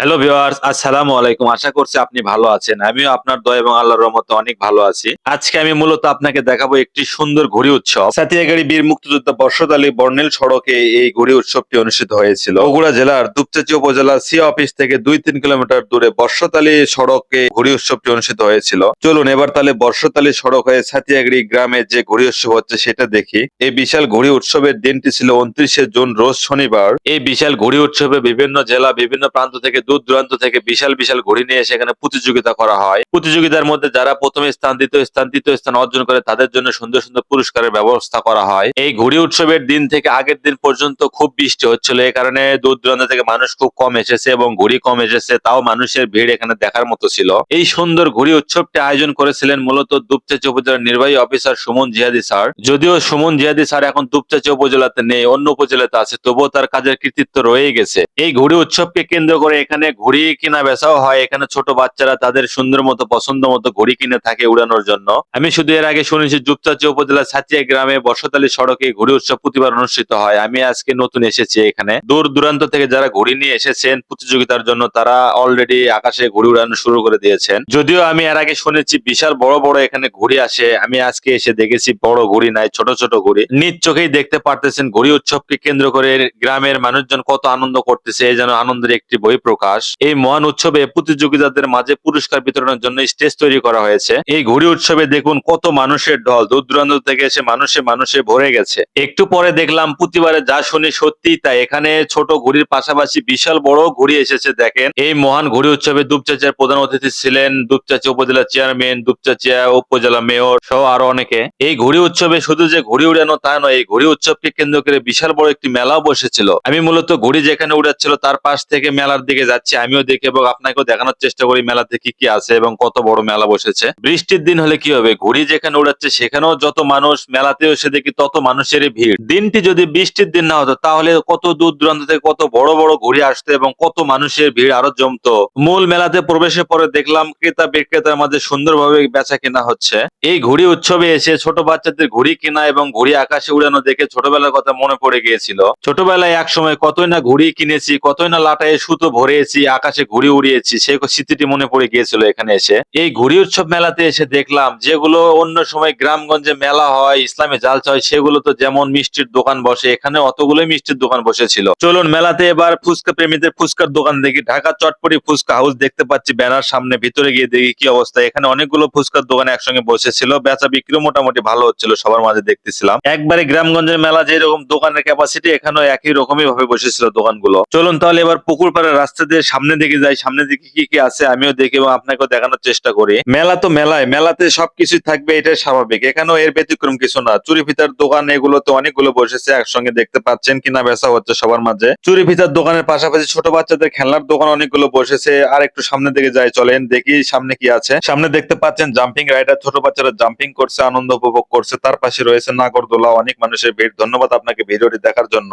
Hello viewers আসসালামু আলাইকুম আশা করছি আপনি ভালো আছেন। আমিও আপনার দয়া এবং আল্লাহর রহমতে অনেক ভালো আছি। আজকে আমি মূলত আপনাকে দেখাবো একটি সুন্দর ঘুড়ি উৎসব। সাতিয়াগাড়ি বীর মুক্তিযোদ্ধা বর্ষদ আলী বর্ণিল সড়কে এই ঘুড়ি উৎসবটি অনুষ্ঠিত হয়েছিল। বগুড়া জেলার দুপচাচি উপজেলার সি অফিস থেকে দুই তিন কিলোমিটার দূরে বর্ষতালী সড়কে ঘুড়ি উৎসবটি অনুষ্ঠিত হয়েছিল। চলুন, এবার তাহলে বর্ষতালী সড়ক হয়ে সাতিয়াগাড়ি গ্রামে যে ঘুড়ি উৎসব হচ্ছে সেটা দেখি। এই বিশাল ঘুড়ি উৎসবের দিনটি ছিল উনত্রিশে জুন, রোজ শনিবার। এই বিশাল ঘুড়ি উৎসবে বিভিন্ন জেলা, বিভিন্ন প্রান্ত থেকে দূর দূরান্ত থেকে বিশাল বিশাল ঘড়ি নিয়ে সেখানে প্রতিযোগিতা করা হয়। প্রতিযোগিতার মধ্যে যারা প্রথমে স্থান দ্বিতীয় স্থান তৃতীয় স্থান অর্জন করে তাদের জন্য সুন্দর সুন্দর পুরস্কারের ব্যবস্থা করা হয়। এই ঘুড়ি উৎসবের দিন থেকে আগের দিন পর্যন্ত খুব বৃষ্টি হচ্ছিল। এই কারণে দূর দূরান্ত থেকে মানুষ খুব কম এসেছে এবং ঘুড়ি কম এসেছে, তাও মানুষের ভিড় এখানে দেখার মতো ছিল। এই সুন্দর ঘুড়ি উৎসবটি আয়োজন করেছিলেন মূলত দুপচাচি উপজেলার নির্বাহী অফিসার সুমন জিহাদি স্যার। যদিও সুমন জিহাদি স্যার এখন দুপচাচি উপজেলাতে নেই, অন্য উপজেলাতে আছে, তবুও তার কাজের কৃতিত্ব রয়ে গেছে। এই ঘুড়ি উৎসবকে কেন্দ্র করে এখানে ঘুড়ি কিনা বেচাও হয়। এখানে ছোট বাচ্চারা তাদের সুন্দর মতো, পছন্দ মতো ঘুড়ি কিনে থাকে উড়ানোর জন্য। আমি শুধু এর আগে শুনেছি দুপচাচি উপজেলার সাচিয়া গ্রামে বর্ষতালী সড়কে ঘুড়ি উৎসব প্রতিবার অনুষ্ঠিত হয়। আমি আজকে নতুন এসেছি এখানে। দূর দূরান্ত থেকে যারা ঘুড়ি নিয়ে এসেছেন, প্রতিযোগিতার জন্য তারা অলরেডি আকাশে ঘুড়ি উড়ানো শুরু করে দিয়েছেন। যদিও আমি এর আগে শুনেছি, বিশাল বড় বড় এখানে ঘুড়ি আসে। আমি আজকে এসে দেখেছি, বড় ঘুড়ি নাই, ছোট ছোট ঘুড়ি। নিজ চোখেই দেখতে পারতেছেন, ঘুড়ি উৎসবকে কেন্দ্র করে গ্রামের মানুষজন কত আনন্দ করতেছে যেন আনন্দের একটি বই প্রকাশ এই মহান উৎসবে প্রতিযোগিতাদের মাঝে পুরস্কার বিতরণের জন্য স্টেজ তৈরি করা হয়েছে। এই ঘুড়ি উৎসবে দেখুন কত মানুষের ঢল দূর দূরান্ত থেকে এসে মানুষে মানুষে ভরে গেছে। একটু পরে দেখলাম প্রতিবারে যা শুনি সত্যি তাই। এখানে ছোট ঘুড়ির পাশাপাশি বিশাল বড় ঘুড়ি এসেছে, দেখেন। এই মহান ঘুড়ি উৎসবে দুপচাচিয়ার প্রধান অতিথি ছিলেন দুপচাচি উপজেলা চেয়ারম্যান, দুপচাচিয়া উপজেলা মেয়র সহ আরও অনেকে। এই ঘুড়ি উৎসবে শুধু যে ঘুড়ি উড়ানো তা নয়, এই ঘুড়ি উৎসবকে কেন্দ্র করে বিশাল বড় একটি মেলাও বসেছিল। আমি মূলত ঘুড়ি যেখানে উড়াচ্ছিল তার পাশ থেকে মেলার দিকে যাচ্ছি। আমিও দেখি এবং আপনাকেও দেখানোর চেষ্টা করি মেলাতে কি কি আছে এবং কত বড় মেলা বসেছে। বৃষ্টির দিন হলে কি হবে? ঘুড়ি যেখানে উড়াচ্ছে সেখানেও যত মানুষ, মেলাতেও এসে দেখি তত মানুষেরই ভিড়। দিনটি যদি বৃষ্টির দিন না হতো, তাহলে কত দূর দূরান্ত থেকে কত বড় বড় ঘুড়ি আসতো এবং কত মানুষের ভিড় আরও জমতো। মূল মেলাতে প্রবেশের পরে দেখলাম ক্রেতা বিক্রেতার মাঝে সুন্দরভাবে বেচা কেনা হচ্ছে। এই ঘুড়ি উৎসবে এসে ছোট বাচ্চাদের ঘুড়ি কেনা এবং ঘুড়ি আকাশে উড়ানো দেখে ছোটবেলার কথা মনে পড়ে গিয়েছিল। ছোটবেলায় এক সময় কতই না ঘুড়ি কিনেছি, কতই না লাটায় সুতো ভরেছি আকাশে ঘুড়ি উড়িয়েছি সেই স্মৃতিটি মনে পড়ে গিয়েছিল এখানে এসে। এই ঘুড়ি উৎসব মেলাতে এসে দেখলাম, যেগুলো অন্য সময় গ্রামগঞ্জে মেলা হয়, ইসলামে জালচা হয় সেগুলো তো যেমন মিষ্টির দোকান বসে এখানে অতগুলোই মিষ্টির দোকান বসেছিল। চলুন মেলাতে এবার ফুচকা প্রেমীদের ফুচকার দোকান দেখি। ঢাকা চটপটি ফুচকা হাউস দেখতে পাচ্ছি, ব্যানার সামনে, ভিতরে গিয়ে দেখি কি অবস্থা। এখানে অনেকগুলো ফুচকার দোকান একসঙ্গে বসেছিল, বেচা বিক্রি মোটামুটি ভালো হচ্ছিল, সবার মাঝে দেখতেছিলাম। একবারে গ্রামগঞ্জের মেলা, যেরকম দোকানের ক্যাপাসিটি এখানেও একই রকমই ভাবে বসেছিল দোকানগুলো। চলুন তাহলে এবার পুকুর পাড়ের রাস্তা দিয়ে সামনে দিকে যাই, সামনে দিকে কি কি আছে আমিও দেখি এবং আপনাকেও দেখানোর চেষ্টা করি। মেলা তো মেলায়, মেলাতে সবকিছুই থাকবে এটা স্বাভাবিক। এখানেও এর ব্যতিক্রম কিছু না। চুরি ফিতার দোকান এগুলোতে অনেকগুলো বসেছে, একসঙ্গে দেখতে পাচ্ছেন কিনা বেচা হচ্ছে সবার মাঝে। চুরি ফিতার দোকানের পাশাপাশি ছোট বাচ্চাদের খেলনার দোকান অনেকগুলো বসেছে। আর একটু সামনের দিকে যাই, চলেন দেখি সামনে কি আছে। সামনে দেখতে পাচ্ছেন জাম্পিং রাইডার, ছোট বাচ্চারা জাম্পিং করছে, আনন্দ উপভোগ করছে। তার পাশে রয়েছে নাগরদোলা, অনেক মানুষের ভিড়। ধন্যবাদ আপনাকে ভিডিওটি দেখার জন্য।